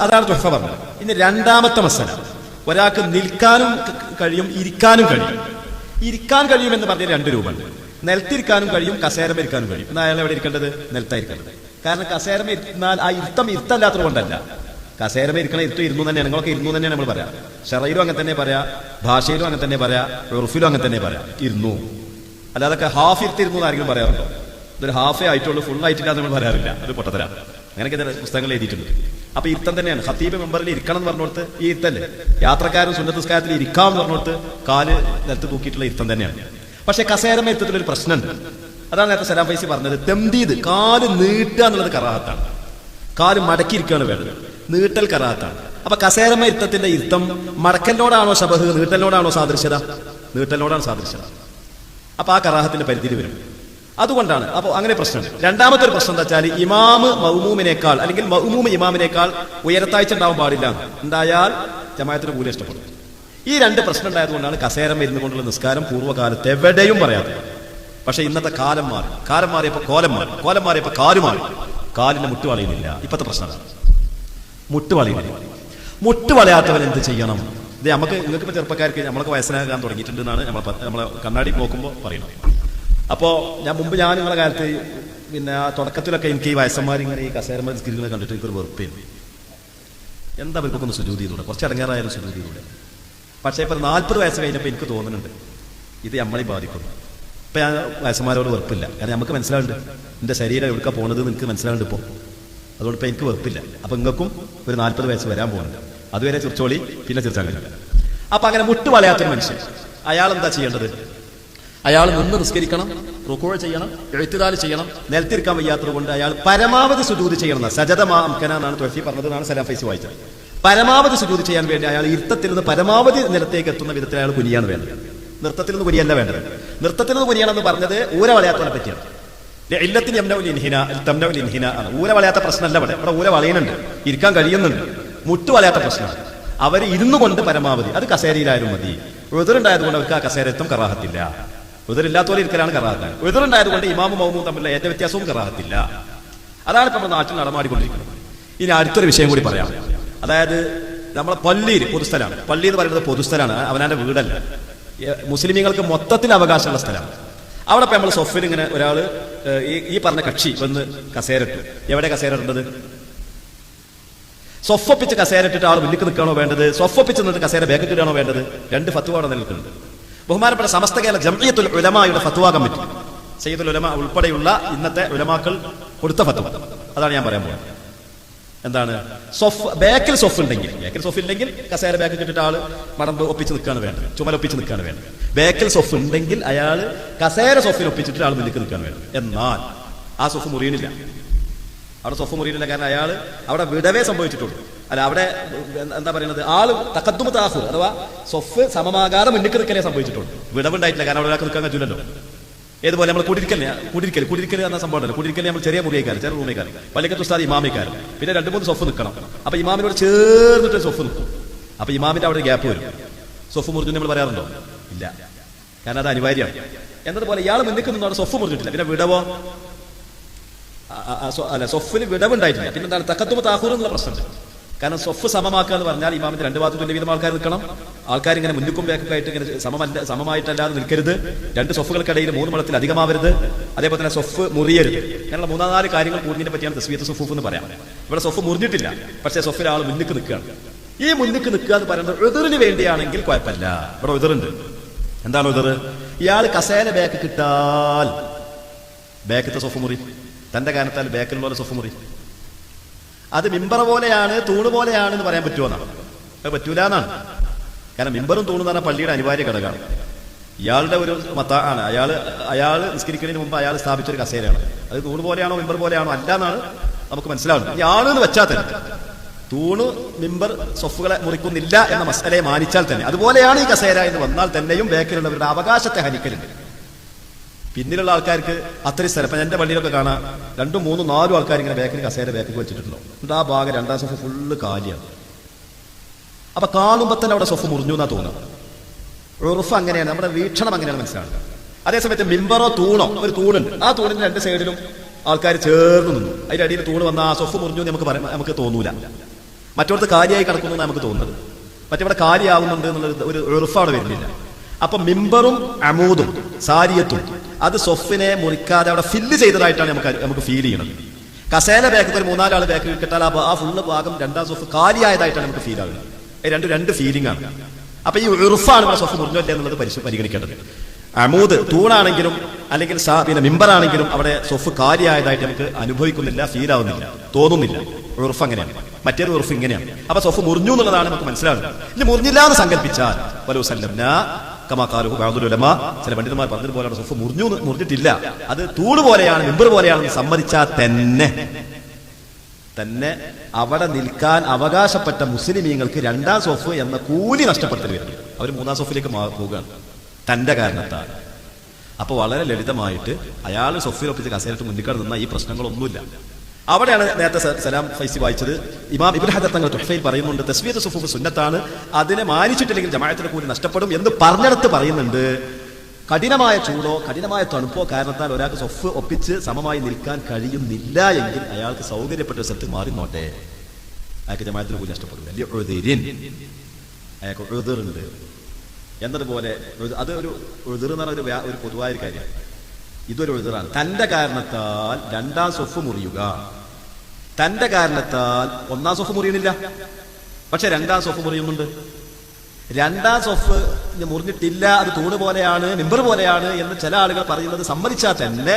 അതാണ് തൊഫ പറഞ്ഞത് ഇനി രണ്ടാമത്തെ മസല ഒരാൾക്ക് നിൽക്കാനും കഴിയും ഇരിക്കാനും കഴിയും. ഇരിക്കാൻ കഴിയും എന്ന് പറഞ്ഞ രണ്ട് രൂപമുണ്ട് നിലത്തിരിക്കാനും കഴിയും കസേരമ ഇരിക്കാനും കഴിയും. എന്നാൽ അയാൾ എവിടെ ഇരിക്കേണ്ടത്? നിലത്തായിരിക്കേണ്ടത്. കാരണം കസേരമ ഇരുന്നാൽ ആ ഇരുത്തം ഇരുത്തല്ലാത്തത് കൊണ്ടല്ല. കസേരമ ഇരിക്കണ ഇരുത്തം ഇരുന്നു തന്നെയാണ്. നിങ്ങളൊക്കെ ഇരുന്നു തന്നെയാണ് നമ്മൾ പറയാം. ഷറയിലും അങ്ങനെ തന്നെ പറയാ. ഭാഷയിലും അങ്ങനെ തന്നെ പറയാ. ഉറുഫിലും അങ്ങനെ തന്നെ പറയാം. ഇരുന്നു. അല്ലാതെ ഹാഫ് ഇരുത്തിരുന്നു ആരെങ്കിലും പറയാറുണ്ടോ? ഇതൊരു ഹാഫേ ആയിട്ടുള്ളൂ ഫുൾ ആയിട്ടില്ല നമ്മൾ പറയാറില്ല. അത് പൊട്ടത്തരാ. അങ്ങനെയൊക്കെ പുസ്തകങ്ങൾ എഴുതിയിട്ടുണ്ട്. അപ്പൊ ഇരുത്തം തന്നെയാണ്. ഹത്തീബ് മെമ്പറിൽ ഇരിക്കണം എന്ന് പറഞ്ഞോടത്ത് ഈ ഇരുത്തല്ലേ യാത്രക്കാരും സുന്നത്തസ്കാരത്തിൽ ഇരിക്കാം എന്ന് പറഞ്ഞോടത്ത് കാൽ നിലത്ത് തൂക്കിയിട്ടുള്ള ഇരുത്തം തന്നെയാണ്. പക്ഷെ കസേരമ ഇരുത്തത്തിൽ ഒരു പ്രശ്നമുണ്ട്. അതാണ് നേരത്തെ സലാം ഫൈസി പറഞ്ഞത്. തെന്തീത് കാൽ നീട്ടുക എന്നുള്ളത് കറാഹത്താണ്. കാൽ മടക്കിയിരിക്കുകയാണ് വേണ്ടത്. നീട്ടൽ കറാത്താണ് അപ്പൊ കസേരമ ഇരുത്തത്തിന്റെ ഇരുത്തം മടക്കലിനോടാണോ ശബഹ്? നീട്ടലിനോടാണോ സാദൃശ്യത? നീട്ടലിനോടാണ് സാദൃശ്യത. അപ്പൊ ആ കറാഹത്തിന്റെ പരിധിയിൽ വരും. അതുകൊണ്ടാണ്. അപ്പോൾ അങ്ങനെ പ്രശ്നം. രണ്ടാമത്തെ ഒരു പ്രശ്നം എന്താ വെച്ചാൽ ഇമാമ് മൗമൂമിനേക്കാൾ അല്ലെങ്കിൽ മൗമൂമ് ഇമാമിനേക്കാൾ ഉയരത്താഴ്ച ഉണ്ടാവാൻ പാടില്ല. ഉണ്ടായാൽ ജമായത്തിന് കൂലി ഇഷ്ടപ്പെടും ഈ രണ്ട് പ്രശ്നം ഉണ്ടായതുകൊണ്ടാണ് കസേരം ഇരുന്നു കൊണ്ടുള്ള നിസ്കാരം പൂർവകാലത്ത് എവിടെയും പറയാത്തത് പക്ഷെ ഇന്നത്തെ കാലം മാറി. കാലം മാറിയപ്പോ കോലം മാറി. കോലം മാറിയപ്പോൾ കാൽ മാറി. കാലിന്റെ മുട്ട് വളയുന്നില്ല. ഇപ്പത്തെ പ്രശ്നം അതാണ്. മുട്ട് വളയുന്നില്ല. മുട്ട് വളയാത്തവൻ എന്ത് ചെയ്യണം? ഇത് നമുക്ക് നിങ്ങൾക്ക് ചെറുപ്പക്കാർക്ക് നമ്മളൊക്കെ വയസ്സനാകാൻ തുടങ്ങിയിട്ടുണ്ട് എന്നാണ് നമ്മൾ നമ്മളെ കണ്ണാടി നോക്കുമ്പോൾ പറയുന്നത്. അപ്പോ ഞാൻ മുമ്പ് ഞാൻ നിങ്ങളുടെ കാലത്ത് പിന്നെ ആ തുടക്കത്തിലൊക്കെ എനിക്ക് ഈ വയസ്സന്മാർ ഇങ്ങനെ ഈ കസേരമാർ സ്കിരികളെ കണ്ടിട്ട് എനിക്കൊരു വെറുപ്പേ എന്താ ഇവർക്കൊക്കെ ഒന്ന് സുജൂതി ചെയ്തൂടെ? കുറച്ച് അടങ്ങാറായാലും സുജൂതി ചെയ്തൂടെ? പക്ഷേ ഇപ്പോൾ നാൽപ്പത് വയസ്സ് കഴിഞ്ഞപ്പോൾ എനിക്ക് തോന്നുന്നുണ്ട് ഇത് നമ്മളെ ബാധിക്കുന്നു. ഇപ്പം ഞാൻ വയസ്സന്മാരോട് വെറുപ്പില്ല. കാരണം നമുക്ക് മനസ്സിലാവുന്നുണ്ട് എന്റെ ശരീരം എവിടുക്ക പോണത് നിങ്ങൾക്ക് മനസ്സിലാവുന്നുണ്ട് ഇപ്പോൾ അതുകൊണ്ട് ഇപ്പം എനിക്ക് വെറുപ്പില്ല. അപ്പോൾ നിങ്ങൾക്കും ഒരു നാൽപ്പത് വയസ്സ് വരാൻ പോകുന്നുണ്ട് അതുവരെ ചിർച്ചോളി പിന്നെ ചിർച്ചാൻ അപ്പം അപ്പൊ അങ്ങനെ മുട്ടുവളയാത്തൊരു മനുഷ്യൻ. അയാൾ എന്താ ചെയ്യേണ്ടത്? അയാൾ നിന്ന് നിസ്കരിക്കണം റുക്കോഴ ചെയ്യണം എഴുത്തുകാൽ ചെയ്യണം നിലത്തിരിക്കാൻ വയ്യാത്തത് കൊണ്ട് അയാൾ പരമാവധി സുജൂതി ചെയ്യണം. സജതമാ അംകന എന്നാണ് തൊഴി പറഞ്ഞതെന്നാണ് സലാം ഫൈസ് വായിച്ചത്. പരമാവധി സുജൂതി ചെയ്യാൻ വേണ്ടി അയാൾ ഇരുത്തത്തിൽ നിന്ന് പരമാവധി നിലത്തേക്ക് എത്തുന്ന വിധത്തിൽ അയാൾ കുനിയാണ് വേണ്ടത്. നൃത്തത്തിൽ നിന്ന് കുനിയല്ല വേണ്ടത്. നൃത്തത്തിൽ നിന്ന് കുനിയാണെന്ന് പറഞ്ഞത് ഊര വളയാത്തവനെ പറ്റിയാണ്. ഇല്ലത്തിന് ഇൻഹിന ഇൻഹിന ആണ്. ഊര വളയാത്ത പ്രശ്നമല്ല ഇവിടെ. ഇവിടെ ഊര വളയുന്നുണ്ട് ഇരിക്കാൻ കഴിയുന്നുണ്ട്. മുട്ട് വളയാത്ത പ്രശ്നമാണ്. അവർ ഇരുന്നു കൊണ്ട് പരമാവധി അത് കസേരയിലായാലും മതി. എതിരുണ്ടായതുകൊണ്ട് അവർക്ക് ആ കസേരത്വം കറാഹത്തില്ല. എതിരില്ലാത്തവരെ ഇരിക്കലാണ് കറാഹത്താണ് എതിരുണ്ടായതുകൊണ്ട് ഇമാമും മൗമും തമ്മിലുള്ള ഏറ്റ വ്യത്യാസവും കറാഹത്തില്ല. അതാണ് നമ്മുടെ നാട്ടിൽ നടമാടിക്കൊണ്ടിരിക്കുന്നത്. ഇനി അടുത്തൊരു വിഷയം കൂടി പറയാം. അതായത് നമ്മളെ പള്ളിയിൽ പൊതുസ്ഥലമാണ്. പള്ളി എന്ന് പറയുന്നത് പൊതുസ്ഥലമാണ്. അവനാന്റെ വീടല്ല. മുസ്ലിമീങ്ങൾക്ക് മൊത്തത്തിൽ അവകാശമുള്ള സ്ഥലമാണ്. അവിടെ ഇപ്പൊ നമ്മൾ സൊഫിൽ ഇങ്ങനെ ഒരാൾ ഈ പറഞ്ഞ കക്ഷി വന്ന് കസേരട്ടു എവിടെ കസേര സൊഫൊപ്പിച്ച് സൊഫപ്പിച്ച് കസേര ഇട്ടിട്ട് ആൾ മുന്നിക്ക് നിൽക്കണോ വേണ്ടത്? സൊഫപ്പിച്ച് നിന്നിട്ട് കസേര ബാക്കിൽ വേണ്ടത്? രണ്ട് ഫത്തുവാണോ നിൽക്കുന്നുണ്ട്. ബഹുമാനപ്പെട്ട സമസ്ത കേരള ജംഇയത്തുൽ ഉലമായുടെ ഫത്വ കമ്മിറ്റി സയ്യിദുൽ ഉലമ ഉൾപ്പെടെയുള്ള ഇന്നത്തെ ഉലമാക്കൾ കൊടുത്ത ഫത്വ. അതാണ് ഞാൻ പറയാൻ പോകുന്നത്. എന്താണ്? സൊഫ് ബാക്കിൽ സൊഫ് ഉണ്ടെങ്കിൽ ബാക്കിൽ സൊഫ് ഇല്ലെങ്കിൽ കസേര ബാക്കിൽ കിട്ടിട്ട് ആൾ മടമ്പ് ഒപ്പിച്ച് നിൽക്കാണ് വേണ്ടത്. ചുമൽ ഒപ്പിച്ച് നിൽക്കാണ് വേണ്ടത്. ബാക്കിൽ സൊഫ് ഉണ്ടെങ്കിൽ അയാൾ കസേര സൊഫിൽ ഒപ്പിച്ചിട്ട് ആൾ മുന്നിൽ നിൽക്കാണ് വേണ്ടത്. എന്നാൽ ആ സൊഫ് മുറിയണില്ല അവിടെ സൊഫ് മുറിയണില്ല കാരണം അയാൾ അവിടെ വിടവേ സംഭവിച്ചിട്ടുള്ളൂ. അല്ല അവിടെ എന്താ പറയുന്നത്? ആൾ തക്കത്തുമ താഹു അഥവാ സൊഫ് സമമാകാതെ മുന്നിക്ക് നിൽക്കലേ സംഭവിച്ചിട്ടുണ്ട് വിടവുണ്ടായിട്ടില്ല കാരണം അവിടെ ഒരാൾക്ക് നിൽക്കാൻ പറ്റില്ലല്ലോ ഏതുപോലെ നമ്മൾ കുടിരിക്കല്ലേ കുടിരിക്കൽ കുടിരിക്കൽ എന്ന സംഭവം ഉണ്ടല്ലോ. കുടിരിക്കൽ നമ്മൾ ചെറിയ മുറിയേക്കാരൻ ചെറിയ റൂമേക്കാരൻ പള്ളിക്കത്ത് ഉസ്താദ് ഇമാമേക്കാരൻ പിന്നെ രണ്ട് മൂന്ന് സൊഫ് നിൽക്കണം. അപ്പൊ ഇമാമിനോട് ചേർന്നിട്ട് സൊഫ് നിൽക്കും. അപ്പൊ ഇമാമിന്റെ അവിടെ ഗ്യാപ്പ് വരും. സൊഫ് മുറിഞ്ഞു നമ്മൾ പറയാറുണ്ടോ? ഇല്ല. കാരണം അത് അനിവാര്യമാണ്. എന്നതുപോലെ ഇയാൾ മുന്നിൽ നിന്നോട് സൊഫ് മുറിഞ്ഞിട്ടില്ല. പിന്നെ വിടവോ? അല്ല സൊഫിന് വിടവുണ്ടായിട്ടില്ല. പിന്നെന്താണ്? തക്കത്തുമ്പോ തക്കത്തുമ താഹൂർ എന്നുള്ള പ്രശ്നമുണ്ട്. കാരണം സ്വഫ് സമമാക്കുക എന്ന് പറഞ്ഞാൽ ഇമാമിന്റെ രണ്ട് ഭാഗത്തും തുല്യവീതം ആൾക്കാർ നിൽക്കണം. ആൾക്കാർ ഇങ്ങനെ മുന്നിക്കും ബാക്കൊക്കെ ആയിട്ട് ഇങ്ങനെ സമമല്ല സമമായിട്ടല്ലാതെ നിൽക്കരുത്. രണ്ട് സ്വഫുകൾക്കിടയിൽ മൂന്ന് മണത്തിൽ അധികമാവരുത്. അതേപോലെ തന്നെ സ്വഫ് മുറിയരുത്. അങ്ങനെയുള്ള മൂന്നാം നാല് കാര്യങ്ങൾ കൂടുന്നതിനെ പറ്റിയാണ് തസ്വീത്ത് സുഫൂഫ് എന്ന് പറയാം. ഇവിടെ സ്വഫ് മുറിഞ്ഞിട്ടില്ല. പക്ഷേ സ്വഫിൽ ആൾ മുന്നിക്ക് നിൽക്കുകയാണ്. ഈ മുന്നിക്ക് നിൽക്കുക എന്ന് പറയുന്നത് എതിറിന് വേണ്ടിയാണെങ്കിൽ കുഴപ്പമില്ല. ഇവിടെ എതിറുണ്ട് എന്താണ് എതിർ ഇയാൾ കസേല ബാക്ക് കിട്ടാൽ ബാക്കത്തെ സ്വഫ് മുറി. തന്റെ കാരണത്താൽ ബാക്കിലുള്ള സ്വഫ് മുറി. അത് മിമ്പറ പോലെയാണ് തൂണ് പോലെയാണ് എന്ന് പറയാൻ പറ്റുമോ എന്നാണ് അത് പറ്റൂല എന്നാണ്. കാരണം മിമ്പറും തൂണും എന്ന് പറഞ്ഞാൽ പള്ളിയുടെ അനിവാര്യ ഘടകമാണ്. ഇയാളുടെ ഒരു മത്ത ആണ്. അയാൾ അയാൾ നിസ്കരിക്കുന്നതിന് മുമ്പ് അയാൾ സ്ഥാപിച്ച ഒരു കസേരയാണ്. അത് തൂണ് പോലെയാണോ മിമ്പർ പോലെയാണോ അല്ല എന്നാണ് നമുക്ക് മനസ്സിലാവുന്നത്. ഇയാൾ എന്ന് വെച്ചാൽ തന്നെ തൂണ് മിമ്പർ സൊഫുകളെ മുറിക്കുന്നില്ല എന്ന മസലയെ മാനിച്ചാൽ തന്നെ. അതുപോലെയാണ് ഈ കസേര എന്ന് വന്നാൽ തന്നെയും ബേക്കിലുള്ളവരുടെ അവകാശത്തെ ഹനിക്കലുണ്ട്. പിന്നിലുള്ള ആൾക്കാർക്ക് അത്രയും സ്ഥലം. ഇപ്പം എന്റെ വണ്ടിയിലൊക്കെ കാണാം. രണ്ടും മൂന്നും നാലും ആൾക്കാർ ഇങ്ങനെ ബാക്കിൽ കസേര ബാക്കിൽ വെച്ചിട്ടുണ്ടോ? എന്നിട്ട് ആ ഭാഗം രണ്ടാം സൊഫ് ഫുള്ള് കാലിയാണ്. അപ്പം കാണുമ്പോൾ തന്നെ അവിടെ സൊഫ് മുറിഞ്ഞു എന്നാ തോന്നുന്നത്. ഉറുഫ് അങ്ങനെയാണ്. നമ്മുടെ വീക്ഷണം അങ്ങനെയാണ് മനസ്സിലാവുന്നത് അതേസമയത്ത് മിമ്പറോ തൂണോ? ഒരു തൂണുണ്ട്. ആ തൂണിന്റെ രണ്ട് സൈഡിലും ആൾക്കാർ ചേർന്ന് നിന്നു. അതിന്റെ അടിയിൽ തൂണ് വന്ന ആ സൊഫ് മുറിഞ്ഞു നമുക്ക് നമുക്ക് തോന്നൂല. മറ്റോടത്ത് കാര്യമായി കിടക്കുന്നു നമുക്ക് തോന്നുന്നത്. മറ്റവിടെ കാര്യമാവുന്നുണ്ട് എന്നുള്ള ഒരു ഉറഫാണ് വരുന്നില്ല. അപ്പൊ മിമ്പറും അമൂദും സാരിയത്തും അത് സൊഫിനെ മുറിക്കാതെ അവിടെ ഫില്ല് ചെയ്തതായിട്ടാണ് നമുക്ക് നമുക്ക് ഫീൽ ചെയ്യുന്നത് കസേല ബാക്കിൽ ഒരു മൂന്നാലാൾ ബാക്ക് കിട്ടാൽ ആ ഫുള്ള് ഭാഗം രണ്ടാം സൊഫ് കാലിയായതായിട്ടാണ് നമുക്ക് ഫീൽ ആവുന്നത്. രണ്ട് രണ്ട് ഫീലിംഗ് ആണ്. അപ്പൊ ഈ ഉറുഫാണ് ഇവിടെ സൊഫ് മുറിഞ്ഞല്ലേ എന്നുള്ളത് പരിശു പരിഗണിക്കേണ്ടത്. അമൂദ് തൂണാണെങ്കിലും അല്ലെങ്കിൽ പിന്നെ മിമ്പറാണെങ്കിലും അവിടെ സൊഫ് കാലിയായതായിട്ട് നമുക്ക് അനുഭവിക്കുന്നില്ല ഫീൽ ആവുന്നില്ല തോന്നുന്നില്ല. ഉറുഫ് അങ്ങനെയാണ്. മറ്റൊരു ഉറുഫ് ഇങ്ങനെയാണ്. അപ്പൊ സൊഫ് മുറിഞ്ഞു എന്നുള്ളതാണ് നമുക്ക് മനസ്സിലാവുന്നത്. ഇനി മുറിഞ്ഞില്ല എന്ന് സങ്കല്പിച്ചാൽ കമാക്കാലു ബാദുലുലമ ചില പണ്ഡിതന്മാർ പറഞ്ഞതുപോലെ സൊഫ് മുറിഞ്ഞു മുറിഞ്ഞിട്ടില്ല. അത് തൂണ് പോലെയാണ് മിമ്പർ പോലെയാണെന്ന് സമ്മതിച്ചാൽ തന്നെ. തന്നെ അവിടെ നിൽക്കാൻ അവകാശപ്പെട്ട മുസ്ലിമീങ്ങൾക്ക് രണ്ടാം സോഫ് എന്ന കൂലി നഷ്ടപ്പെടുത്തൽ വരും. അവർ മൂന്നാം സോഫിലേക്ക് പോവുകയാണ്. തന്റെ കാരണത്താൽ. അപ്പൊ വളരെ ലളിതമായിട്ട് അയാൾ സൊഫിയിൽ ഒപ്പിച്ച് കസേരട്ട് മുന്നിക്കാട് നിന്ന ഈ പ്രശ്നങ്ങളൊന്നുമില്ല. അവിടെയാണ് നേരത്തെ സലാം ഫൈസി വായിച്ചത്. ഇമാം ഇബ്രാഹിം തങ്ങൾ തുഹഫയിൽ പറയുന്നുണ്ട് തസ്വീർ സുഫൂഫ് സുന്നത്താണ് അതിനെ മാനിച്ചിട്ടില്ലെങ്കിൽ ജമാഅത്തിന്റെ കൂലി നഷ്ടപ്പെടും എന്ന് പറഞ്ഞിടത്ത് പറയുന്നുണ്ട്. കഠിനമായ ചൂടോ കഠിനമായ തണുപ്പോ കാരണത്താൽ ഒരാൾക്ക് സൊഫ് ഒപ്പിച്ച് സമമായി നിൽക്കാൻ കഴിയുന്നില്ല എങ്കിൽ അയാൾക്ക് സൗകര്യപ്പെട്ട സ്ഥലത്ത് മാറി നോട്ടെ. അയാൾക്ക് ജമാഅത്തിന് കൂലി നഷ്ടപ്പെടും. വലിയ ഉഴുതിരിൻ. അയാൾക്ക് ഉഴുതിറുണ്ട്. എന്നതുപോലെ അത് ഒരു പറഞ്ഞ ഒരു പൊതുവായ ഒരു കാര്യമാണ്. ഇതൊരു ഉഴുതിറാണ് തന്റെ കാരണത്താൽ രണ്ടാം സൊഫ് മുറിയുക. തന്റെ കാരണത്താൽ ഒന്നാം സൊഫ് മുറിയുന്നില്ല പക്ഷെ രണ്ടാം സൊഫ് മുറിയുന്നുണ്ട്. രണ്ടാം ഇനി മുറിഞ്ഞിട്ടില്ല അത് തൂണ് പോലെയാണ് മിമ്പർ പോലെയാണ് എന്ന് ചില ആളുകൾ പറയുന്നത് സമ്മതിച്ചാൽ തന്നെ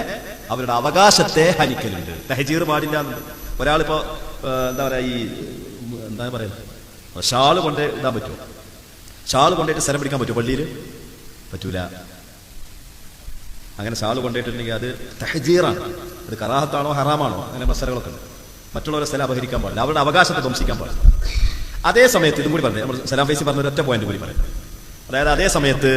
അവരുടെ അവകാശത്തെ ഹനിക്കലുണ്ട്. തഹജീർ പാടില്ല എന്നുണ്ട്. ഒരാളിപ്പോ എന്താ പറയാ ഈ എന്താ പറയുന്നത് ഷാൾ കൊണ്ട് ഇടാൻ പറ്റുമോ? ഷാൾ കൊണ്ടിട്ട് സ്ഥലം പിടിക്കാൻ പറ്റുമോ? പള്ളിയിൽ പറ്റൂല. അങ്ങനെ ഷാൾ കൊണ്ടിട്ടുണ്ടെങ്കിൽ അത് തഹജീറാണ്. അത് കറാഹത്താണോ ഹറാമാണോ? അങ്ങനെ മസലകളൊക്കെ ഉണ്ട്. മറ്റുള്ളവരെ സ്ഥലം അപഹരിക്കാൻ പാടില്ല. അവരുടെ അവകാശത്തെ ധ്വംസിക്കാൻ പാടില്ല. അതേ സമയത്ത് ഇതും കൂടി പറഞ്ഞു. നമ്മൾ സലാം ഫൈസി പറഞ്ഞ ഒരൊറ്റ പോയിന്റ് കൂടി പറയാം. അതായത് അതേ സമയത്ത്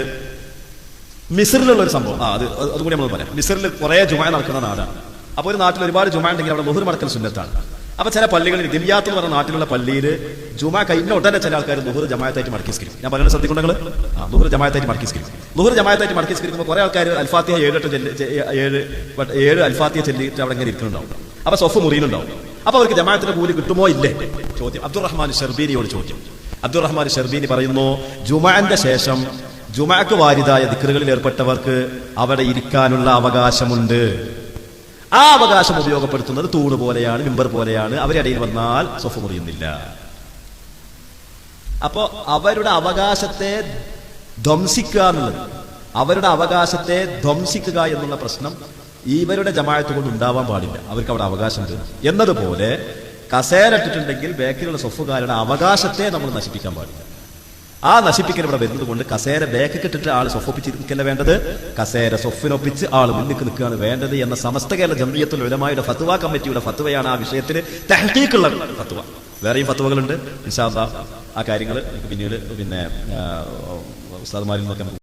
മിസറിലുള്ള ഒരു സംഭവം. ആ അത് അത് അതുകൂടി നമ്മൾ പറയാം. മിസറിൽ കുറേ ജുമാൻ നടക്കുന്ന നാടാണ്. അപ്പോൾ ഒരു നാട്ടിൽ ഒരുപാട് ജുമാൻ ഉണ്ടെങ്കിൽ അവിടെ മുഹുർ മടക്കൽ സുന്നത്താണ്. അപ്പൊ ചില പള്ളികളിൽ ദിവ്യാത്ത് എന്ന് പറഞ്ഞ നാട്ടിലുള്ള പള്ളിയിൽ ജുമാ കഴിഞ്ഞ ഉടനെ ചില ആൾക്കാർ ലുഹുർ ജമായത്തായിട്ട് മടക്കി സ്കരിക്കും ഞാൻ പറയുന്നത് ശ്രദ്ധിക്കുണ്ടെങ്കിൽ ആ ലുഹുർ ജമായത്തായിട്ട് മടക്കി സ്കരിക്കും ലുഹുർ ജമായത്തായിട്ട് മടക്കി സ്കരിക്കുമ്പോൾ കുറെ ആൾക്കാർ അൽഫാത്തിയ ഏഴെട്ട് ഏഴ് ഏഴ് അൽഫാത്തിയ ചെല്ലിയിട്ട് അവിടെ ഇങ്ങനെ ഇരിക്കുന്നുണ്ടാവും. അപ്പൊ സൊഫ് മുറിയുന്നുണ്ടാവും അപ്പൊ അവർക്ക് ജമായത്തിന്റെ കൂലി കിട്ടുമോ ഇല്ലേ? ചോദ്യം. അബ്ദുറഹ്മാൻ ഷർബീനിയോട് ചോദ്യം. അബ്ദുറഹ്മാൻ ഷർബീനി പറയുന്നു ജുമാന്റെ ശേഷം ജുമാക്ക് വാരിതായ ദിക്കറുകളിൽ ഏർപ്പെട്ടവർക്ക് അവിടെ ഇരിക്കാനുള്ള അവകാശമുണ്ട്. ആ അവകാശം ഉപയോഗപ്പെടുത്തുന്നത് തൂണ് പോലെയാണ് മിമ്പർ പോലെയാണ്. അവരിടയിൽ വന്നാൽ സൊഫ് മുറിയുന്നില്ല. അപ്പോ അവരുടെ അവകാശത്തെ ധ്വംസിക്കുക എന്നുള്ളത് അവരുടെ അവകാശത്തെ ധ്വംസിക്കുക എന്നുള്ള പ്രശ്നം ഇവരുടെ ജമായത്ത് കൊണ്ട് ഉണ്ടാവാൻ പാടില്ല. അവർക്ക് അവിടെ അവകാശം തരും എന്നതുപോലെ കസേരട്ടിട്ടുണ്ടെങ്കിൽ ബേക്കിലുള്ള സ്വഫുകാരുടെ അവകാശത്തെ നമ്മൾ നശിപ്പിക്കാൻ പാടില്ല. ആ നശിപ്പിക്കൽ ഇവിടെ വരുന്നത് കൊണ്ട് കസേര ബാക്ക് ഇട്ടിട്ട് ആൾ സൊഫൊപ്പിച്ചിരിക്കല്ല വേണ്ടത്? കസേര സൊഫിനൊപ്പിച്ച് ആൾ മുന്നിക്ക് നിൽക്കുകയാണ് വേണ്ടത് എന്ന സമസ്ത കേരള ജംഇയ്യത്തുൽ ഉലമായുടെ ഫത്വ കമ്മിറ്റിയുടെ ഫത്വയാണ് ആ വിഷയത്തിൽ തഹക്കീക്കുള്ള ഫത്വ. വേറെയും ഫത്വകളുണ്ട്. നിശാന്ത ആ കാര്യങ്ങൾ പിന്നീട് പിന്നെ ഉസ്താദ്മാരിൽ നിന്നൊക്കെ